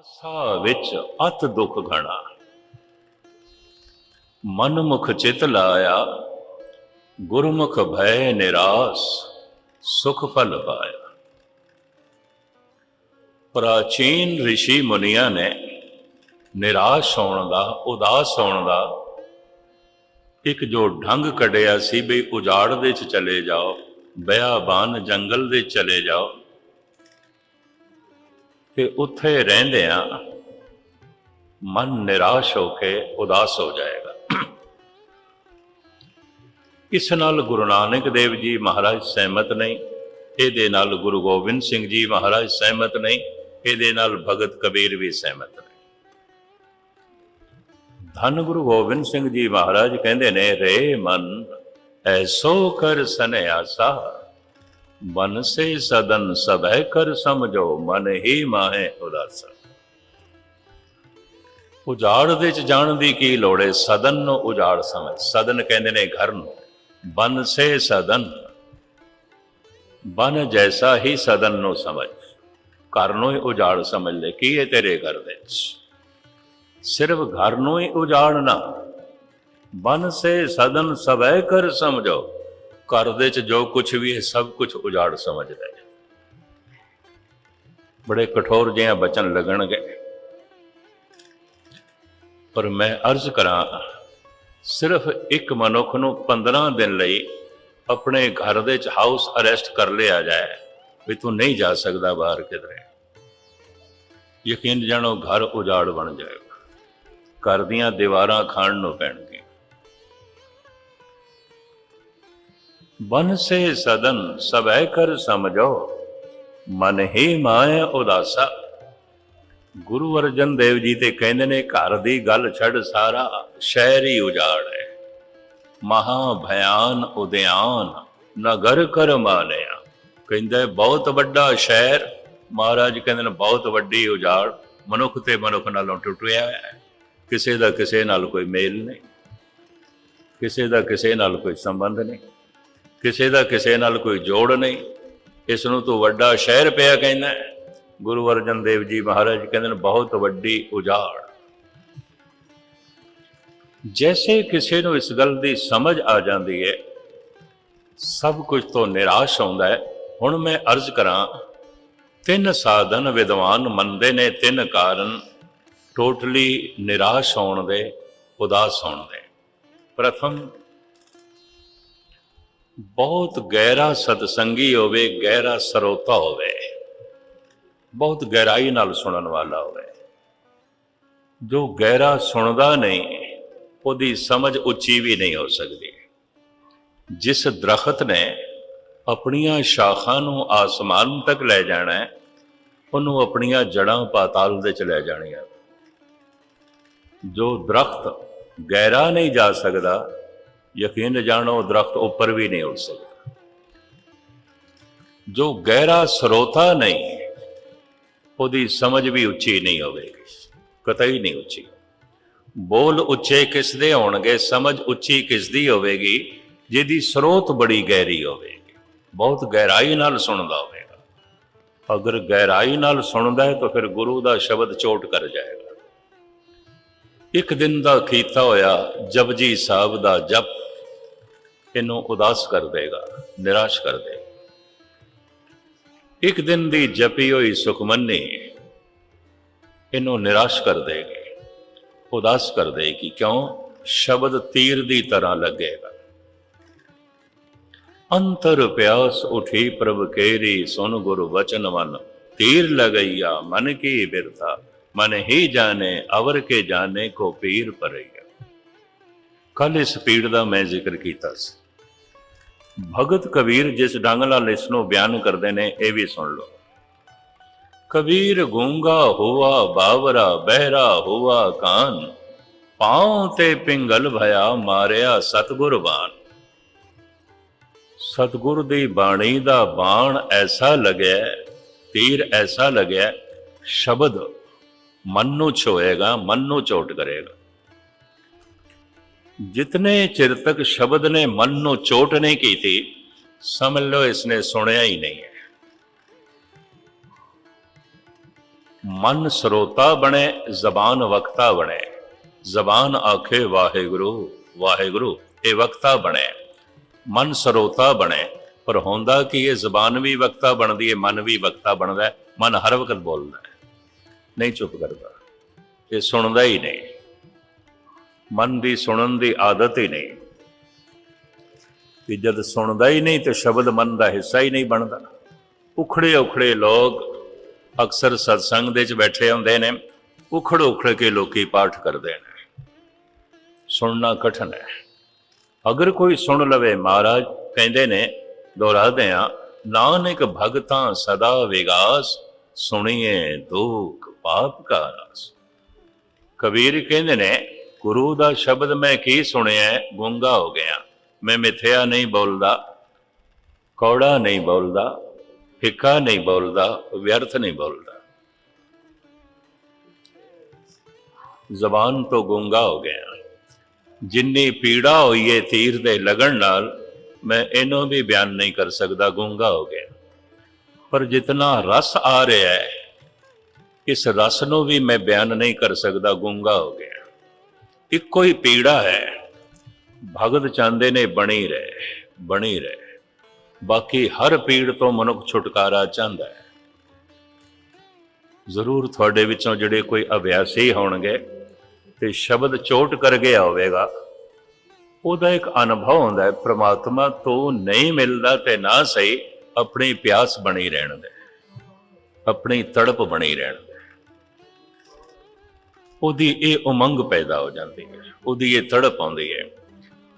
ਆਸਾ ਵਿੱਚ ਅਤ ਦੁਖ ਘਣਾ। ਮਨ ਚਿਤ ਲਾਇਆ, ਗੁਰਮੁਖ ਭੈ ਨਿਰਾਸ, ਸੁਖ ਫਲ ਪਾਇਆ। ਪ੍ਰਾਚੀਨ ઋષਿ ਮੁਨੀਆਂ ਨੇ ਨਿਰਾਸ਼ ਹੋਣ ਦਾ, ਉਦਾਸ ਹੋਣ ਦਾ ਇੱਕ ਜੋ ਢੰਗ ਕੱਢਿਆ ਸੀ ਵੀ ਉਜਾੜ ਦੇ ਚ ਚਲੇ ਜਾਓ, ਬਿਆਬਾਨ ਜੰਗਲ ਦੇ ਚਲੇ ਜਾਓ। ਕਿ ਉੱਥੇ ਰਹਿੰਦਿਆਂ ਮਨ ਨਿਰਾਸ਼ ਹੋ ਕੇ ਉਦਾਸ ਹੋ ਜਾਏਗਾ। ਇਸ ਨਾਲ ਗੁਰੂ ਨਾਨਕ ਦੇਵ ਜੀ ਮਹਾਰਾਜ ਸਹਿਮਤ ਨਹੀਂ, ਇਹਦੇ ਨਾਲ ਗੁਰੂ ਗੋਬਿੰਦ ਸਿੰਘ ਜੀ ਮਹਾਰਾਜ ਸਹਿਮਤ ਨਹੀਂ, ਇਹਦੇ ਨਾਲ ਭਗਤ ਕਬੀਰ ਵੀ ਸਹਿਮਤ ਨਹੀਂ। ਧੰਨ ਗੁਰੂ ਗੋਬਿੰਦ ਸਿੰਘ ਜੀ ਮਹਾਰਾਜ ਕਹਿੰਦੇ ਨੇ, ਰੇ ਮਨ, ਐਸੋ ਕਰ ਸਨਿਆਸਾ ਮਨ ਸੇ ਸਦਨ ਸਭੈ ਕਰ ਸਮਝੋ, ਮਨ ਹੀ ਮਾਹੇ ਉਦਾਸਾ ਉਜਾੜ ਦੇ ਚ ਜਾਣ ਦੀ ਕੀ ਲੋੜ ਹੈ ਸਦਨ ਨੂੰ ਉਜਾੜ ਸਮਝ। ਸਦਨ ਕਹਿੰਦੇ ਨੇ ਘਰ ਨੂੰ ਬਨ ਸੇ ਸਦਨ। ਬਨ ਜੈਸਾ ਹੀ ਸਦਨ ਨੂੰ ਸਮਝ। ਘਰ ਨੂੰ ਹੀ ਉਜਾੜ ਸਮਝ ਲੈ, ਕੀ ਹੈ ਤੇਰੇ ਘਰ ਦੇ ਵਿੱਚ? ਸਿਰਫ ਘਰ ਨੂੰ ਹੀ ਉਜਾੜਨਾ। ਬਨ ਸੇ ਸਦਨ ਸਭੈ ਕਰ ਸਮਝੋ। ਘਰ ਦੇ ਚ ਜੋ ਕੁਝ ਵੀ ਹੈ, ਸਭ ਕੁਝ ਉਜਾੜ ਸਮਝਦਾ ਹੈ। ਬੜੇ ਕਠੋਰ ਜਿਹਾ ਬਚਨ ਲੱਗਣਗੇ। ਪਰ ਮੈਂ ਅਰਜ਼ ਕਰਾਂ, ਸਿਰਫ ਇੱਕ ਮਨੁੱਖ ਨੂੰ 15 ਦਿਨ ਲਈ ਆਪਣੇ ਘਰ ਦੇ ਚ ਹਾਊਸ ਅਰੈਸਟ ਕਰ ਲਿਆ ਜਾਏ, ਵੀ ਤੂੰ ਨਹੀਂ ਜਾ ਸਕਦਾ ਬਾਹਰ ਕਿਧਰੇ। ਯਕੀਨ ਜਾਣੋ, ਘਰ ਉਜਾੜ ਬਣ ਜਾਏਗਾ। ਘਰ ਦੀਆਂ ਦੀਵਾਰਾਂ ਖਾਣ ਨੂੰ ਪੈਣਗੀਆਂ ਬਨ ਸੇ ਸਦਨ ਸਭੈ ਕਰ ਸਮਝੋ, ਮਨ ਹੀ ਮਾਇਆ ਉਦਾਸਾ। ਗੁਰੂ ਅਰਜਨ ਦੇਵ ਜੀ ਤੇ ਕਹਿੰਦੇ ਨੇ, ਘਰ ਦੀ ਗੱਲ ਛੱਡ ਸਾਰਾ ਸ਼ਹਿਰ ਹੀ ਉਜਾੜ। ਹੈ ਮਹਾ ਭਿਆਨ ਉਦਿਆਨ ਨਗਰ ਕਰ ਮਾਨਿਆ। ਕਹਿੰਦਾ, ਬਹੁਤ ਵੱਡਾ ਸ਼ਹਿਰ। ਮਹਾਰਾਜ ਕਹਿੰਦੇ ਨੇ, ਬਹੁਤ ਵੱਡੀ ਉਜਾੜ। ਮਨੁੱਖ ਤੇ ਮਨੁੱਖ ਨਾਲੋਂ ਟੁੱਟਿਆ ਹੋਇਆ ਹੈ। ਕਿਸੇ ਦਾ ਕਿਸੇ ਨਾਲ ਕੋਈ ਮੇਲ ਨਹੀਂ। ਕਿਸੇ ਦਾ ਕਿਸੇ ਨਾਲ ਕੋਈ ਸੰਬੰਧ ਨਹੀਂ। ਕਿਸੇ ਦਾ ਕਿਸੇ ਨਾਲ ਕੋਈ ਜੋੜ ਨਹੀਂ। ਇਸ ਨੂੰ ਤੋਂ ਵੱਡਾ ਸ਼ਹਿਰ ਪਿਆ ਕਹਿੰਦਾ ਗੁਰੂ ਅਰਜਨ ਦੇਵ ਜੀ ਮਹਾਰਾਜ ਕਹਿੰਦੇ ਨੇ, ਬਹੁਤ ਵੱਡੀ ਉਜਾੜ। ਜੈਸੇ ਕਿਸੇ ਨੂੰ ਇਸ ਗੱਲ ਦੀ ਸਮਝ ਆ ਜਾਂਦੀ ਹੈ, ਸਭ ਕੁਝ ਤੋਂ ਨਿਰਾਸ਼ ਹੁੰਦਾ ਹੈ। ਹੁਣ ਮੈਂ ਅਰਜ਼ ਕਰਾਂ, ਤਿੰਨ ਸਾਧਨ ਵਿਦਵਾਨ ਮੰਨਦੇ ਨੇ, ਤਿੰਨ ਕਾਰਨ ਟੋਟਲੀ ਨਿਰਾਸ਼ ਹੋਣ ਦੇ, ਉਦਾਸ ਹੋਣ ਦੇ। ਪ੍ਰਥਮ ਬਹੁਤ ਗਹਿਰਾ ਸਤਸੰਗੀ ਹੋਵੇ, ਗਹਿਰਾ ਸਰੋਤਾ ਹੋਵੇ। ਬਹੁਤ ਗਹਿਰਾਈ ਨਾਲ ਸੁਣਨ ਵਾਲਾ ਹੋਵੇ। ਜੋ ਗਹਿਰਾ ਸੁਣਦਾ ਨਹੀਂ, ਉਹਦੀ ਸਮਝ ਉੱਚੀ ਵੀ ਨਹੀਂ ਹੋ ਸਕਦੀ। ਜਿਸ ਦਰਖਤ ਨੇ ਆਪਣੀਆਂ ਸ਼ਾਖਾਂ ਨੂੰ ਆਸਮਾਨ ਤੱਕ ਲੈ ਜਾਣਾ ਹੈ, ਉਹਨੂੰ ਆਪਣੀਆਂ ਜੜਾਂ ਪਾਤਾਲ ਦੇ ਚ ਲੈ ਜਾਣੀਆਂ। ਜੋ ਦਰਖਤ ਗਹਿਰਾ ਨਹੀਂ ਜਾ ਸਕਦਾ ਯਕੀਨ ਜਾਣੋ, ਦਰਖਤ ਉੱਪਰ ਵੀ ਨਹੀਂ ਉੱਡ ਸਕਦਾ। ਜੋ ਗਹਿਰਾ ਸਰੋਤਾ ਨਹੀਂ, ਉਹਦੀ ਸਮਝ ਵੀ ਉੱਚੀ ਨਹੀਂ ਹੋਵੇਗੀ, ਕਤਈ ਨਹੀਂ ਉੱਚੀ। ਬੋਲ ਉੱਚੇ ਕਿਸ ਦੇ ਹੋਣਗੇ, ਸਮਝ ਉੱਚੀ ਕਿਸ ਦੀ ਹੋਵੇਗੀ, ਜਿਹਦੀ ਸਰੋਤ ਬੜੀ ਗਹਿਰੀ ਹੋਵੇਗੀ। ਬਹੁਤ ਗਹਿਰਾਈ ਨਾਲ ਸੁਣਦਾ ਹੋਵੇਗਾ। ਅਗਰ ਗਹਿਰਾਈ ਨਾਲ ਸੁਣਦਾ ਹੈ, ਤਾਂ ਫਿਰ ਗੁਰੂ ਦਾ ਸ਼ਬਦ ਚੋਟ ਕਰ ਜਾਏਗਾ। ਇੱਕ ਦਿਨ ਦਾ ਕੀਤਾ ਹੋਇਆ, ਜਪਜੀ ਸਾਹਿਬ ਦਾ ਜਪ ਇਹਨੂੰ ਉਦਾਸ ਕਰ ਦੇਗਾ, ਨਿਰਾਸ਼ ਕਰ ਦੇਗਾ ਇੱਕ ਦਿਨ ਦੀ ਜਪੀ ਹੋਈ ਸੁਖਮਨੀ ਇਹਨੂੰ ਨਿਰਾਸ਼ ਕਰ ਦੇਗੀ, ਉਦਾਸ ਕਰ ਦੇਗੀ, ਕਿਉਂ? ਸ਼ਬਦ ਤੀਰ ਦੀ ਤਰ੍ਹਾਂ ਲੱਗੇਗਾ। ਅੰਤਰ ਪਿਆਸ ਉਠੀ ਪ੍ਰਭ ਕੇਰੀ ਸੁਨ ਗੁਰ ਵਚਨ ਮਨ, ਤੀਰ ਲਗਈਆ, ਮਨ ਕੀ ਬਿਰਥਾ, ਮਨ ਹੀ ਜਾਣੇ, ਅਵਰ ਕੇ ਜਾਣੇ ਕੋ ਪੀਰ ਪਰਈਆ। ਕੱਲ ਇਸ ਪੀੜ ਦਾ ਮੈਂ ਜ਼ਿਕਰ ਕੀਤਾ ਸੀ। ਭਗਤ ਕਬੀਰ ਜਿਸ ਢੰਗ ਨਾਲ ਇਸ ਨੂੰ ਬਿਆਨ ਕਰਦੇ ਨੇ, ਇਹ ਵੀ ਸੁਣ ਲਓ। ਕਬੀਰ ਗੂੰਗਾ ਹੁਆ ਬਾਵਰਾ, ਬਹਿਰਾ ਹੋਆ ਕਾਨ। ਪਾਉ ਤੇ ਪਿੰਗਲ ਭਇਆ ਮਾਰਿਆ ਸਤਗੁਰ ਬਾਣ। ਸਤਗੁਰ ਦੀ ਬਾਣੀ ਦਾ ਬਾਣ ਐਸਾ ਲੱਗਿਆ ਤੀਰ ਐਸਾ ਲੱਗਿਆ ਸ਼ਬਦ ਮਨ ਨੂੰ ਛੋਏਗਾ, ਮਨ ਨੂੰ ਚੋਟ ਕਰੇਗਾ। ਜਿਤਨੇ ਚਿਰ ਤੱਕ ਸ਼ਬਦ ਨੇ ਮਨ ਨੂੰ ਚੋਟ ਨਹੀਂ ਕੀਤੀ, ਸਮਝ ਲਓ ਇਸਨੇ ਸੁਣਿਆ ਹੀ ਨਹੀਂ ਹੈ। ਮਨ ਸਰੋਤਾ ਬਣੇ, ਜ਼ਬਾਨ ਵਕਤਾ ਬਣੇ। ਜ਼ਬਾਨ ਆਖੇ, ਵਾਹਿਗੁਰੂ ਵਾਹਿਗੁਰੂ, ਇਹ ਵਕਤਾ ਬਣੇ। ਮਨ ਸਰੋਤਾ ਬਣੇ, ਪਰ ਹੁੰਦਾ ਕਿ ਇਹ ਜ਼ਬਾਨ ਵੀ ਵਕਤਾ ਬਣਦੀ ਹੈ, ਮਨ ਵੀ ਵਕਤਾ ਬਣਦਾ ਹੈ। ਮਨ ਹਰ ਵਕਤ ਬੋਲਦਾ ਹੈ। ਨਹੀਂ ਚੁੱਪ ਕਰਦਾ, ਇਹ ਸੁਣਦਾ ਹੀ ਨਹੀਂ। ਮਨ ਦੀ ਸੁਣਨ ਦੀ ਆਦਤ ਹੀ ਨਹੀਂ। ਕਿ ਜਦ ਸੁਣਦਾ ਹੀ ਨਹੀਂ ਤੇ ਸ਼ਬਦ ਮਨ ਦਾ ਹਿੱਸਾ ਹੀ ਨਹੀਂ ਬਣਦਾ। ਉਖੜੇ ਉਖੜੇ ਲੋਕ ਅਕਸਰ ਸਤਸੰਗ ਦੇ ਵਿੱਚ ਬੈਠੇ ਹੁੰਦੇ ਨੇ। ਉਖੜ ਉਖੜ ਕੇ ਲੋਕੀ ਪਾਠ ਕਰਦੇ ਨੇ। ਸੁਣਨਾ ਕਠਨ ਹੈ। ਅਗਰ ਕੋਈ ਸੁਣ ਲਵੇ ਮਹਾਰਾਜ, ਕਹਿੰਦੇ ਨੇ, ਦੁਹਰਾਦੇ ਆ ਨਾਨਕ ਭਗਤਾਂ ਸਦਾ ਵਿਗਾਸ, ਸੁਣੀਏ ਦੁਖ ਪਾਪ ਕਾ ਰਸ। ਕਬੀਰ ਕਹਿੰਦੇ ਨੇ ਗੁਰੂ ਦਾ ਸ਼ਬਦ ਮੈਂ ਕੀ ਸੁਣਿਆ, ਗੁੰਗਾ ਹੋ ਗਿਆ। ਮੈਂ ਮਿੱਥਿਆ ਨਹੀਂ ਬੋਲਦਾ, ਕੌੜਾ ਨਹੀਂ ਬੋਲਦਾ, ਫਿੱਕਾ ਨਹੀਂ ਬੋਲਦਾ, ਵਿਅਰਥ ਨਹੀਂ ਬੋਲਦਾ। ਜ਼ਬਾਨ ਤੋਂ ਗੁੰਗਾ ਹੋ ਗਿਆ। ਜਿੰਨੀ ਪੀੜਾ ਹੋਈ ਏ ਤੀਰ ਦੇ ਲਗਣ ਨਾਲ, ਮੈਂ ਇਹਨੂੰ ਵੀ ਬਿਆਨ ਨਹੀਂ ਕਰ ਸਕਦਾ, ਗੁੰਗਾ ਹੋ ਗਿਆ। ਪਰ ਜਿਤਨਾ ਰਸ ਆ ਰਿਹਾ ਹੈ, ਇਸ ਰਸ ਨੂੰ ਵੀ ਮੈਂ ਬਿਆਨ ਨਹੀਂ ਕਰ ਸਕਦਾ, ਗੁੰਗਾ ਹੋ ਗਿਆ। ਇੱਕੋ ਹੀ ਪੀੜਾ ਹੈ। ਭਗਤ ਚਾਹੁੰਦੇ ਨੇ ਬਣੀ ਰਹੇ ਬਣੀ ਰਹੇ। ਬਾਕੀ ਹਰ ਪੀੜ ਤੋਂ ਮਨੁੱਖ ਛੁਟਕਾਰਾ ਚਾਹੁੰਦਾ ਹੈ। ਜ਼ਰੂਰ ਤੁਹਾਡੇ ਵਿੱਚੋਂ ਜਿਹੜੇ ਕੋਈ ਅਭਿਆਸੀ ਹੋਣਗੇ ਤੇ ਸ਼ਬਦ ਚੋਟ ਕਰ ਗਿਆ ਹੋਵੇਗਾ ਉਹਦਾ ਇੱਕ ਅਨੁਭਵ ਹੁੰਦਾ ਹੈ, ਪ੍ਰਮਾਤਮਾ ਤੋਂ ਨਹੀਂ ਮਿਲਦਾ ਤੇ ਨਾ ਸਹੀ, ਆਪਣੀ ਪਿਆਸ ਬਣੀ ਰਹਿਣ ਦੇ, ਆਪਣੀ ਤੜਪ ਬਣੀ ਰਹਿਣ ਉਹਦੀ ਇਹ ਉਮੰਗ ਪੈਦਾ ਹੋ ਜਾਂਦੀ ਹੈ, ਉਹਦੀ ਇਹ ਤੜਪ ਆਉਂਦੀ ਹੈ।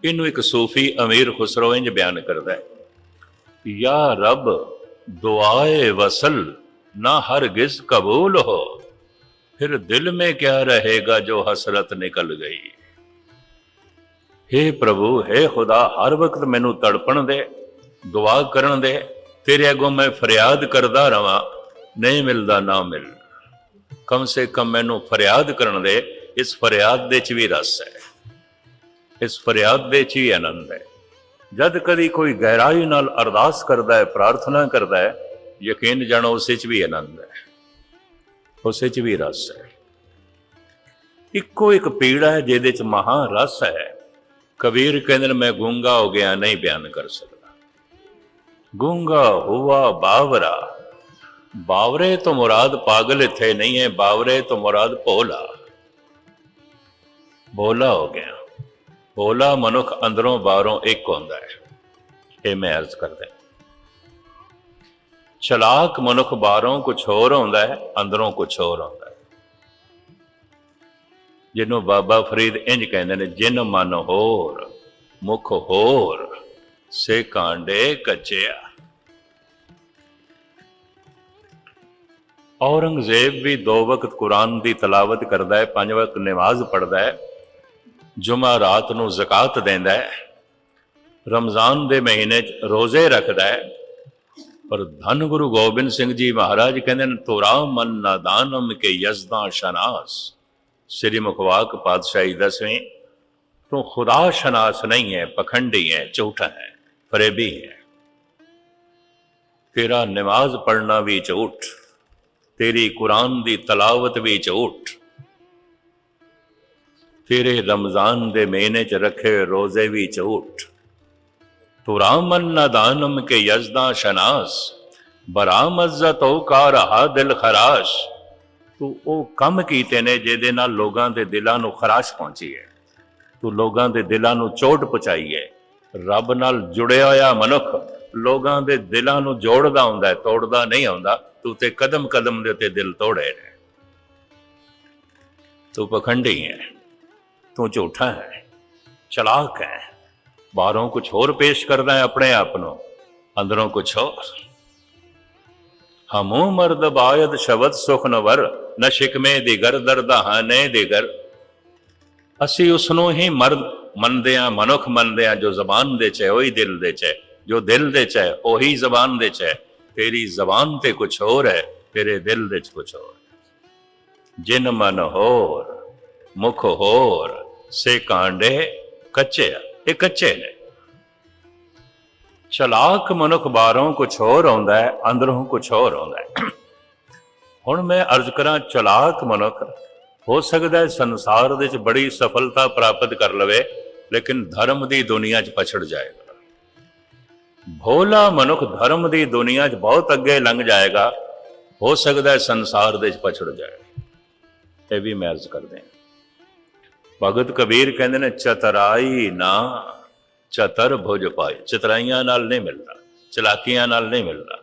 ਇਹਨੂੰ ਇੱਕ ਸੂਫੀ ਅਮੀਰ ਖੁਸਰੋ ਇੰਜ ਬਿਆਨ ਕਰਦਾ ਹੈ, ਯਾ ਰੱਬ, ਦੁਆਏ ਵਸਲ, ਨਾ ਹਰਗਿਜ਼ ਕਬੂਲ ਹੋ। ਫਿਰ ਦਿਲ ਮੇ ਕਿਆ ਰਹੇਗਾ ਜੋ ਹਸਰਤ ਨਿਕਲ ਗਈ? हे ਪ੍ਰਭੂ हे ਖੁਦਾ, ਹਰ ਵਕਤ ਮੈਨੂੰ ਤੜਪਣ ਦੇ, ਦੁਆ ਕਰਨ ਦੇ, ਤੇਰੇ ਅੱਗੋਂ ਮੈਂ ਫਰਿਆਦ ਕਰਦਾ ਰਵਾਂ, ਨਹੀਂ ਮਿਲਦਾ ਨਾ ਮਿਲ। ਕਮ ਸੇ ਕਮ ਮੈਨੂੰ ਫਰਿਆਦ ਕਰਨ ਦੇ, ਇਸ ਫਰਿਆਦ ਦੇ ਚ ਵੀ ਰਸ ਹੈ। ਇਸ ਫਰਿਆਦ ਦੇ ਚ ਵੀ ਆਨੰਦ ਹੈ। ਜਦ ਕਦੀ ਕੋਈ ਗਹਿਰਾਈ ਨਾਲ ਅਰਦਾਸ ਕਰਦਾ ਹੈ, ਪ੍ਰਾਰਥਨਾ ਕਰਦਾ ਹੈ, ਯਕੀਨ ਜਾਣੋ ਉਸੇ 'ਚ ਵੀ ਆਨੰਦ ਹੈ। ਉਸੇ 'ਚ ਵੀ ਰਸ ਹੈ। ਇੱਕੋ ਇੱਕ ਪੀੜਾ ਹੈ ਜਿਹਦੇ 'ਚ ਮਹਾ ਰਸ ਹੈ। ਕਬੀਰ ਕਹਿੰਦੇ ਨੇ, ਮੈਂ ਗੂੰਗਾ ਹੋ ਗਿਆ, ਨਹੀਂ ਬਿਆਨ ਕਰ ਸਕਦਾ। ਗੂੰਗਾ ਹੁਆ ਬਾਵਰਾ ਬਾਵਰੇ ਤੋਂ ਮੁਰਾਦ ਪਾਗਲ ਇੱਥੇ ਨਹੀਂ ਹੈ, ਬਾਵਰੇ ਤੋਂ ਮੁਰਾਦ ਭੋਲਾ। ਭੋਲਾ ਹੋ ਗਿਆ। ਭੋਲਾ ਮਨੁੱਖ ਅੰਦਰੋਂ ਬਾਹਰੋਂ ਇੱਕ ਹੁੰਦਾ ਹੈ। ਇਹ ਮੈਂ ਅਰਜ਼ ਕਰਦਾ ਚਲਾਕ ਮਨੁੱਖ ਬਾਹਰੋਂ ਕੁਝ ਹੋਰ ਹੁੰਦਾ ਹੈ, ਅੰਦਰੋਂ ਕੁਝ ਹੋਰ ਹੁੰਦਾ ਹੈ। ਜਿਹਨੂੰ ਬਾਬਾ ਫਰੀਦ ਇੰਜ ਕਹਿੰਦੇ ਨੇ, ਜਿਨ ਮਨ ਹੋਰ, ਮੁਖ ਹੋਰ, ਸੇ ਕਾਂਡੇ ਕੱਚਿਆ। ਔਰੰਗਜ਼ੇਬ ਵੀ ਦੋ ਵਕਤ ਕੁਰਾਨ ਦੀ ਤਲਾਵਤ ਕਰਦਾ ਹੈ, ਪੰਜ ਵਕਤ ਨਮਾਜ਼ ਪੜ੍ਹਦਾ ਹੈ, ਜੁਮਾ ਰਾਤ ਨੂੰ ਜ਼ਕਾਤ ਦਿੰਦਾ ਹੈ, ਰਮਜ਼ਾਨ ਦੇ ਮਹੀਨੇ 'ਚ ਰੋਜ਼ੇ ਰੱਖਦਾ ਹੈ, ਪਰ ਧੰਨ ਗੁਰੂ ਗੋਬਿੰਦ ਸਿੰਘ ਜੀ ਮਹਾਰਾਜ ਕਹਿੰਦੇ ਨੇ ਤੋਰਾ ਮਨ ਨਾਦਾਨਮ ਕੇ ਯਜ਼ਦਾ ਸ਼ਨਾਸ। ਸ੍ਰੀ ਮੁਖਵਾਕ ਪਾਤਸ਼ਾਹੀ ਦਸਵੇਂ, ਤੂੰ ਖੁਦਾ ਸ਼ਨਾਸ ਨਹੀਂ ਹੈ, ਪਖੰਡੀ ਹੈ, ਝੂਠਾ ਹੈ, ਫਰੇਬੀ ਹੈ। ਤੇਰਾ ਨਮਾਜ਼ ਪੜਨਾ ਵੀ ਝੂਠ। ਤੇਰੀ ਕੁਰਾਨ ਦੀ ਤਲਾਵਤ ਵੀ ਝੂਠ ਤੇਰੇ ਰਮਜ਼ਾਨ ਦੇ ਮਹੀਨੇ ਚ ਰੱਖੇ ਰੋਜ਼ੇ ਵੀ ਝੂਠ ਤੂੰ ਰਾਮਨ ਨਦਾਨਮ ਕੇ ਯਜ਼ਦਾ ਸ਼ਨਾਸ ਬਰਾਮਜ਼ਤੋ ਕਾ ਰਹਾ ਦਿਲ ਖਰਾਸ਼। ਤੂੰ ਉਹ ਕੰਮ ਕੀਤੇ ਨੇ ਜਿਹਦੇ ਨਾਲ ਲੋਕਾਂ ਦੇ ਦਿਲਾਂ ਨੂੰ ਖਰਾਸ਼ ਪਹੁੰਚੀ ਹੈ। ਤੂੰ ਲੋਕਾਂ ਦੇ ਦਿਲਾਂ ਨੂੰ ਚੋਟ ਪਹੁੰਚਾਈ ਹੈ। ਰੱਬ ਨਾਲ ਜੁੜਿਆ ਹੋਇਆ ਮਨੁੱਖ ਲੋਕਾਂ ਦੇ ਦਿਲਾਂ ਨੂੰ ਜੋੜਦਾ ਹੁੰਦਾ ਹੈ, ਤੋੜਦਾ ਨਹੀਂ ਹੁੰਦਾ। ਤੂੰ ਤੇ ਕਦਮ ਕਦਮ ਦੇ ਉੱਤੇ ਦਿਲ ਤੋੜੇ ਨੇ ਤੂੰ ਪਖੰਡੀ ਹੈ ਤੂੰ ਝੂਠਾ ਹੈ ਚਲਾਕ ਹੈ ਬਾਹਰੋਂ ਕੁਝ ਹੋਰ ਪੇਸ਼ ਕਰਦਾ ਹੈ ਆਪਣੇ ਆਪ ਨੂੰ ਅੰਦਰੋਂ ਕੁਝ ਹੋਰ ਹਮੋ ਮਰਦ ਬਾਇਦ ਸ਼ਬਦ ਸੁਖ ਨਵਰ ਨ ਸ਼ਿਕਮੇ ਦਿਗਰ ਦਰਦਾਹਨੇ ਦਿਗਰ ਅਸੀਂ ਉਸ ਨੂੰ ਹੀ ਮਰਦ ਮੰਨਦੇ ਆ ਮਨੁੱਖ ਮੰਨਦੇ ਆ ਜੋ ਜ਼ਬਾਨ ਦੇ ਚ ਹੈ ਉਹੀ ਦਿਲ ਦੇ ਚ ਹੈ ਜੋ ਦਿਲ ਦੇ ਚ ਹੈ ਉਹੀ ਜ਼ਬਾਨ ਦੇ ਚ ਹੈ ਤੇਰੀ ਜ਼ਬਾਨ ਤੇ ਕੁਝ ਹੋਰ ਹੈ, ਤੇਰੇ ਦਿਲ ਵਿੱਚ ਚ ਕੁਝ ਹੋਰ ਜਿਨ ਮਨ ਹੋਰ, ਮੁਖ ਹੋਰ, ਸੇ ਕਾਂਡੇ ਕੱਚੇ ਆ, ਇਹ ਕੱਚੇ ਨੇ। ਚਲਾਕ ਮਨੁੱਖ ਬਾਹਰੋਂ ਕੁਝ ਹੋਰ ਆਉਂਦਾ ਹੈ, ਅੰਦਰੋਂ ਕੁਝ ਹੋਰ ਆਉਂਦਾ ਹੈ। ਹੁਣ ਮੈਂ ਅਰਜ਼ ਕਰਾਂ, ਚਲਾਕ ਮਨੁੱਖ, ਹੋ ਸਕਦਾ ਹੈ ਸੰਸਾਰ ਦੇ ਵਿੱਚ ਬੜੀ ਸਫਲਤਾ ਪ੍ਰਾਪਤ ਕਰ ਲਵੇ, ਲੇਕਿਨ ਧਰਮ ਦੀ ਦੁਨੀਆ 'ਚ ਪਛੜ ਜਾਏਗਾ। ਭੋਲਾ ਮਨੁੱਖ ਧਰਮ ਦੀ ਦੁਨੀਆ 'ਚ ਬਹੁਤ ਅੱਗੇ ਲੰਘ ਜਾਏਗਾ। ਹੋ ਸਕਦਾ ਸੰਸਾਰ ਦੇ 'ਚ ਪਛੜ ਜਾਏ। ਇਹ ਵੀ ਮੈਂ ਅਰਜ਼ ਕਰਦੇ ਹਾਂ। ਭਗਤ ਕਬੀਰ ਕਹਿੰਦੇ ਨੇ, ਚਤਰਾਈ ਨਾ, ਚਤਰ ਭੁਜ ਪਾਏ। ਚਤਰਾਈਆਂ ਨਾਲ ਨਹੀਂ ਮਿਲਦਾ ਚਲਾਕੀਆਂ ਨਾਲ ਨਹੀਂ ਮਿਲਦਾ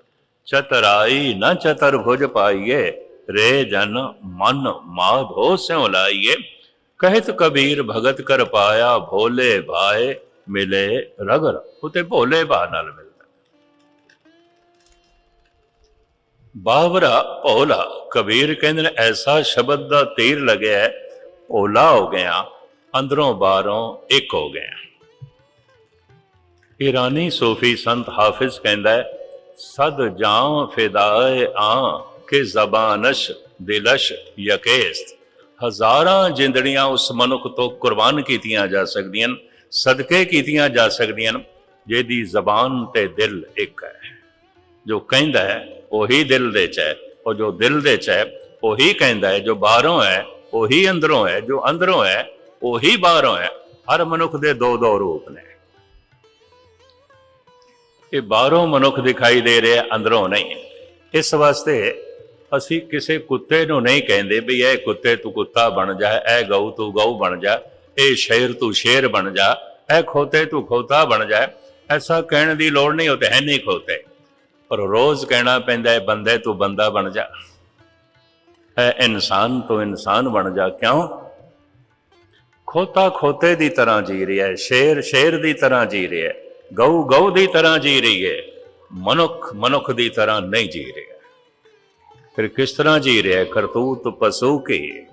ਚਤਰਾਈ ਨਾ, ਚਤਰ ਭੁਜ ਪਾਈਏ, ਰੇ ਜਨ ਮਨ ਮਾਧੋ ਸਿਉ ਲਾਈਏ। ਕਹਿਤ ਕਬੀਰ, ਭਗਤ ਕਰ ਪਾਇਆ, ਭੋਲੇ ਭਾਏ, ਮਿਲੇ ਰਗਰ ਉਹ ਤੇ ਭੋਲੇ ਭਾ ਨਾਲ ਮਿਲਦਾ। ਬਾਵਰਾ ਭੋਲਾ ਕਬੀਰ ਕਹਿੰਦੇ ਨੇ ਐਸਾ ਸ਼ਬਦ ਦਾ ਤੀਰ ਲੱਗਿਆ ਭੋਲਾ ਹੋ ਗਿਆ ਅੰਦਰੋਂ ਬਾਹਰੋਂ ਇੱਕ ਹੋ ਗਿਆ। ਈਰਾਨੀ ਸੂਫੀ ਸੰਤ ਹਾਫਿਜ਼ ਕਹਿੰਦਾ ਹੈ ਸਦ ਜਾਂ ਫਿਦਾਏ ਆ ਕਿ ਜ਼ਬਾਨਸ਼ ਦਿਲਸ਼ ਯਕੇਸ। ਹਜ਼ਾਰਾਂ ਜਿੰਦੜੀਆਂ ਉਸ ਮਨੁੱਖ ਤੋਂ ਕੁਰਬਾਨ ਕੀਤੀਆਂ ਜਾ ਸਕਦੀਆਂ ਹਨ, ਸਦਕੇ ਕੀਤੀਆਂ ਜਾ ਸਕਦੀਆਂ ਹਨ, ਜਿਹਦੀ ਜ਼ਬਾਨ ਤੇ ਦਿਲ ਇੱਕ ਹੈ। ਜੋ ਕਹਿੰਦਾ ਹੈ, ਉਹੀ ਦਿਲ ਦੇ ਚ ਹੈ। ਉਹ ਜੋ ਦਿਲ ਦੇ ਚ ਹੈ, ਉਹੀ ਕਹਿੰਦਾ ਹੈ, ਜੋ ਬਾਹਰੋਂ ਹੈ, ਉਹੀ ਅੰਦਰੋਂ ਹੈ, ਜੋ ਅੰਦਰੋਂ ਹੈ, ਉਹੀ ਬਾਹਰੋਂ ਹੈ। ਹਰ ਮਨੁੱਖ ਦੇ ਦੋ ਦੋ ਰੂਪ ਨੇ। ਇਹ ਬਾਹਰੋਂ ਮਨੁੱਖ ਦਿਖਾਈ ਦੇ ਰਿਹਾ, ਅੰਦਰੋਂ ਨਹੀਂ। ਇਸ ਵਾਸਤੇ ਅਸੀਂ ਕਿਸੇ ਕੁੱਤੇ ਨੂੰ ਨਹੀਂ ਕਹਿੰਦੇ ਵੀ ਇਹ ਕੁੱਤੇ ਤੂੰ ਕੁੱਤਾ ਬਣ ਜਾ, ਇਹ ਗਊ ਤੂੰ ਗਊ ਬਣ ਜਾ, ਇਹ ਸ਼ੇਰ ਤੂੰ ਸ਼ੇਰ ਬਣ ਜਾ, ਇਹ ਖੋਤੇ ਤੂੰ ਖੋਤਾ ਬਣ ਜਾ ਐਸਾ ਕਹਿਣ ਦੀ ਲੋੜ ਨਹੀਂ, ਉਹ ਹੈ ਨਹੀਂ ਖੋਤੇ। ਪਰ ਰੋਜ਼ ਕਹਿਣਾ ਪੈਂਦਾ ਹੈ, ਬੰਦੇ ਤੂੰ ਬੰਦਾ ਬਣ ਜਾ। ਹੈ ਇਨਸਾਨ ਤੂੰ ਇਨਸਾਨ ਬਣ ਜਾ, ਕਿਉਂ? ਖੋਤਾ ਖੋਤੇ ਦੀ ਤਰ੍ਹਾਂ ਜੀ ਰਿਹਾ ਹੈ ਸ਼ੇਰ ਸ਼ੇਰ ਦੀ ਤਰ੍ਹਾਂ ਜੀ ਰਿਹਾ ਹੈ ਗਊ ਗਊ ਦੀ ਤਰ੍ਹਾਂ ਜੀ ਰਹੀ ਹੈ, ਮਨੁੱਖ ਮਨੁੱਖ ਦੀ ਤਰ੍ਹਾਂ ਨਹੀਂ ਜੀ ਰਿਹਾ ਫਿਰ ਕਿਸ ਤਰ੍ਹਾਂ ਜੀ ਰਿਹਾ ਕਰਤੂਤ ਪਸ਼ੂ ਕੀ?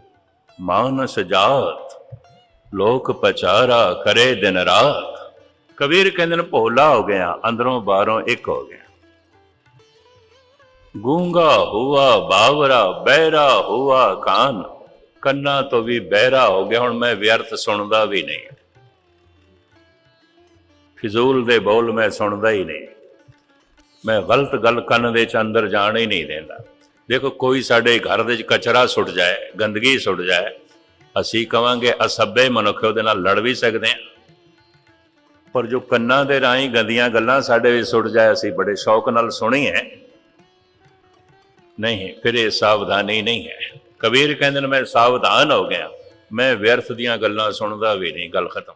ਮਾਨਸ ਜਾਤ, ਲੋਕ ਪਚਾਰਾ ਕਰੇ ਦਿਨ ਰਾਤ। ਕਬੀਰ ਕਹਿੰਦੇ ਨੇ ਭੋਲਾ ਹੋ ਗਿਆ, ਅੰਦਰੋਂ ਬਾਹਰੋਂ ਇੱਕ ਹੋ ਗਿਆ। ਗੂੰਗਾ ਹੁਆ, ਬਾਵਰਾ ਬਹਿਰਾ ਹੁਆ ਕਾਨ, ਕੰਨਾਂ ਤੋਂ ਵੀ ਬਹਿਰਾ ਹੋ ਗਿਆ, ਹੁਣ ਮੈਂ ਵਿਅਰਥ ਸੁਣਦਾ ਵੀ ਨਹੀਂ। ਫਿਜ਼ੂਲ ਦੇ ਬੋਲ ਮੈਂ ਸੁਣਦਾ ਹੀ ਨਹੀਂ। ਮੈਂ ਗਲਤ ਗੱਲ ਕੰਨ ਦੇ ਚ ਅੰਦਰ ਜਾਣ ਹੀ ਨਹੀਂ ਦਿੰਦਾ। ਦੇਖੋ, ਕੋਈ ਸਾਡੇ ਘਰ ਦੇ ਚ ਕਚਰਾ ਸੁੱਟ ਜਾਏ, ਗੰਦਗੀ ਸੁੱਟ ਜਾਏ, ਅਸੀਂ ਕਵਾਂਗੇ ਅਸੱਬੇ ਮਨੁੱਖ ਉਹਦੇ ਨਾਲ ਲੜ ਵੀ ਸਕਦੇ ਹਾਂ। ਪਰ ਜੋ ਕੰਨਾਂ ਦੇ ਰਾਹੀਂ ਗੰਦੀਆਂ ਗੱਲਾਂ ਸਾਡੇ ਵਿੱਚ ਸੁੱਟ ਜਾਏ, ਅਸੀਂ ਬੜੇ ਸ਼ੌਕ ਨਾਲ ਸੁਣੀਏ ਨਹੀਂ, ਫਿਰ ਇਹ ਸਾਵਧਾਨੀ ਨਹੀਂ ਹੈ। ਕਬੀਰ ਕਹਿੰਦੇ ਨੇ, ਮੈਂ ਸਾਵਧਾਨ ਹੋ ਗਿਆ। ਮੈਂ ਵਿਅਰਥ ਦੀਆਂ ਗੱਲਾਂ ਸੁਣਦਾ ਵੀ ਨਹੀਂ। ਗੱਲ ਖਤਮ।